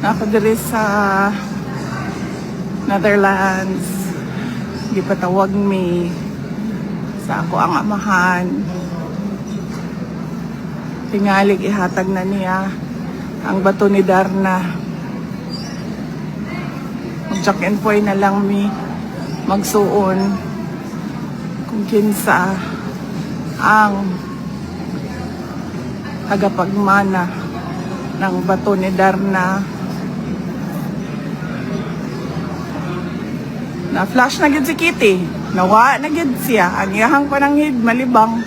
Ako diri sa Netherlands. Gipatawag mi sa ako ang amahan. Tingalig ihatag na niya ang bato ni Darna. Mag-check and poy na lang mi magsuon kung kinsa ang tagapagmana ng bato ni Darna. Na flash na gid si Kitty. Nawa na gid siya. Ang iyahang pananghid malibang.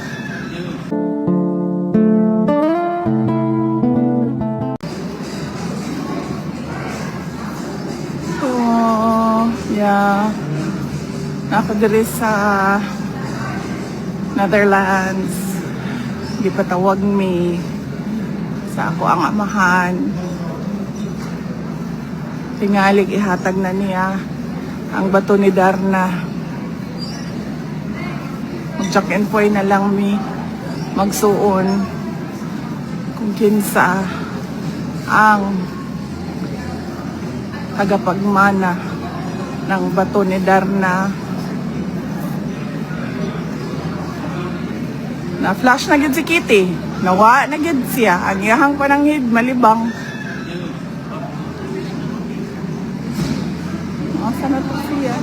Oh, yeah. Ako diri sa Netherlands. Gipatawag mi sa ako ang amahan. Tingalig ihatag na niya ang bato ni Darna. Mag-check and poy na lang mi magsuon kung kinsa ang tagapagmana ng bato ni Darna. Na flash na gid si Kitty. Nawa na gid siya. Ang iyahang pananghid malibang. Asa na to siya?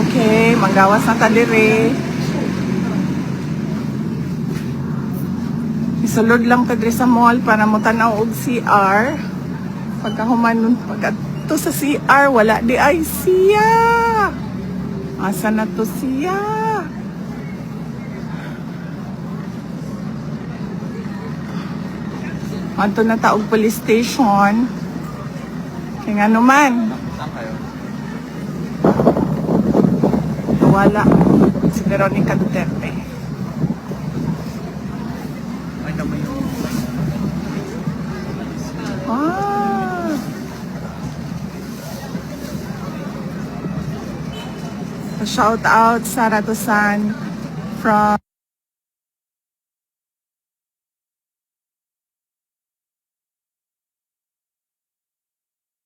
Okay, manggawas na kadiri. Isulod lang ka diri sa mall para mo tanaw og CR. Pagka human pagka to sa CR wala di ay siya. Asa na to siya? Anto na taog police station. Kaya nga naman? Wala si Veronica Duterte. Ah. Shout out Sara Tosan from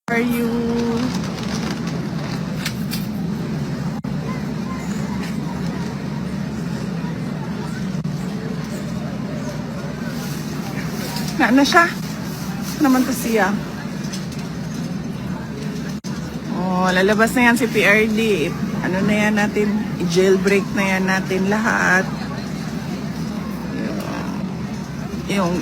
are you? Na na siya? Ano naman to siya? Oh, lalabas na yan si PRD. Ano na yan natin? I-jailbreak na yan natin lahat. Yung, yung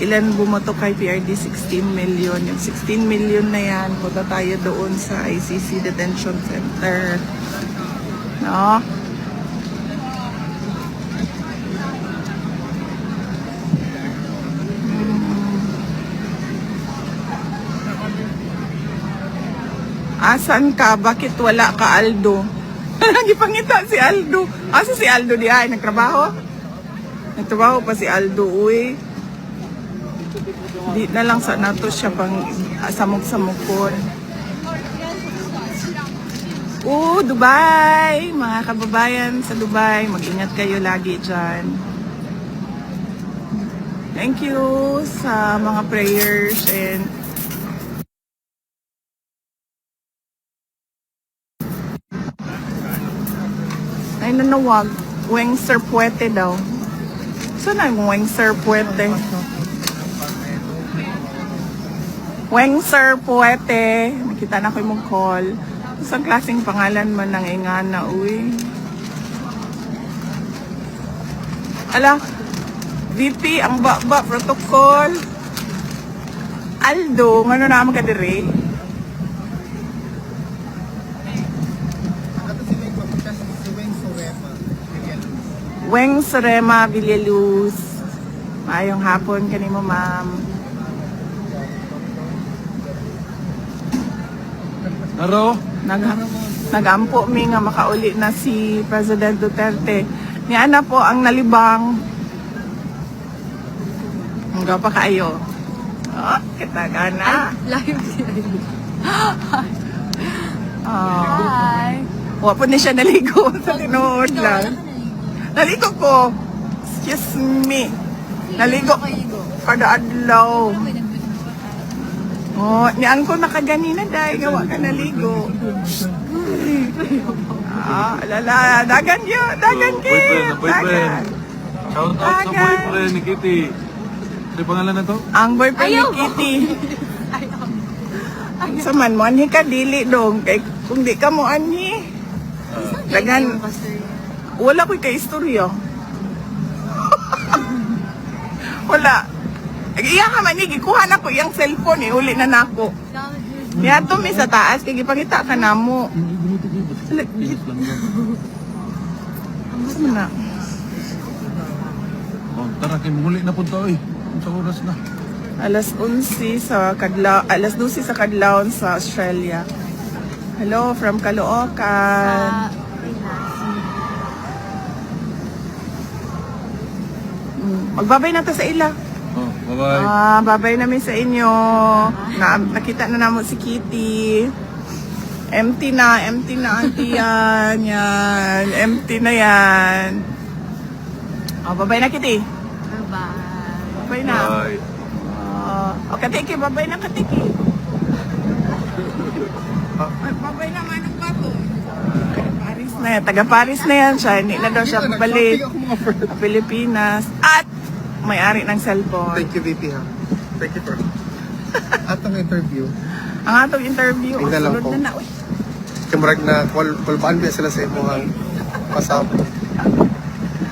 ilan bumoto kay PRD? 16 million. Yung 16 million na yan, punta tayo doon sa ICC Detention Center. No? Asan ka? Bakit wala ka, Aldo? Nagipangita si Aldo. Asa si Aldo di ay? Nagtrabaho? Nagtrabaho pa si Aldo, uy. Di na lang sa nato siya pang samog-samukon. Oh, Dubai! Mga kababayan sa Dubai, mag-ingat kayo lagi dyan. Thank you sa mga prayers and Ay, nanawag. Weng Sir Puete daw. Saan na yung Weng Sir Puete? Weng Sir Puete. Nakita na ko yung call. Saan klaseng pangalan mo ng ingana, uy? Ala, VP, ang baba, protocol. Aldo, ano naman ka diri? Ato si Weng Papunta si Weng Sorema. Weng Sorema Villaluz. Maayong hapon kanimo, ma'am. Naro? Nag nagampo mi nga makauli na si President Duterte. Ni ana po ang nalibang. Ang pa kayo. Oh, kita gana. Live Oh. Hi. Wa po ni siya naligo sa tinuod lang. Naligo ko. Excuse me. Naligo. Kada adlaw. Oh, ni ko nakaganina dahil gawa ka naligo. Ah, lala, dagan yun, dagan ki. boyfriend, boyfriend. Dagan. Shout out sa boyfriend ni Kitty. Ano pangalan na to? Ang boyfriend ni Kitty. Sa man mo, anhi ka dili dong. Kay, kung di ka mo anhi. Dagan, wala ko'y ka-istorya. wala. Iya ka man, gikuha na ko iyang cellphone eh, uli na nako. Niya to mi sa taas, kay gipakita ka na mo. Ano na? Oh, tara, kay muli na punta oy. Sa oras na. Alas 11 sa Kadlaw, alas 12 sa Kadlaw sa Australia. Hello from Caloocan. Mm, Magbabay na to sa ila. Oh, bye-bye. Ah, babay namin sa inyo. Na, nakita na namin si Kitty. Empty na, empty na auntie yan. Yan, empty na yan. Oh, babay na Kitty. Babay na. Bye. Ah, o katiki, babay na katiki. Ay, babay na manong bato. Paris na yan. Taga Paris na yan siya. Hindi na daw siya babalik Pilipinas. At may-ari ng cellphone. Thank you, VP ha. Thank you for... At ang interview, Ang atong interview, ang Tingnan lang sunod po. na na. Uy, kamurag na kulbaan ba sila sa imuhang pasabot.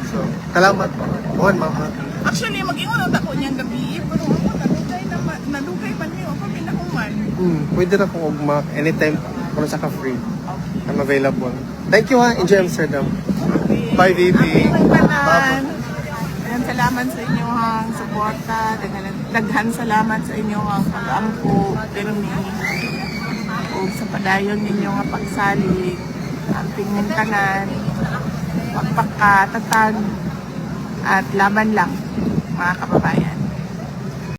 So, salamat po. Buwan, mama. Actually, mag-ingon ang tako niyang gabi. Pero ako, nadugay na ma- nadugay man niyo. Ako, pinakuman. Hmm, pwede na kung ugma anytime kung sa ka free. I'm available. Thank you ha. Enjoy Amsterdam. Okay. Bye, VP. Okay, Panan. Salamat sa inyong suporta. Daghan, salamat sa inyong ni o sa padayon ninyo nga pagsalig. Amping mintanan. Pagpakatatag. At laban lang, mga kababayan.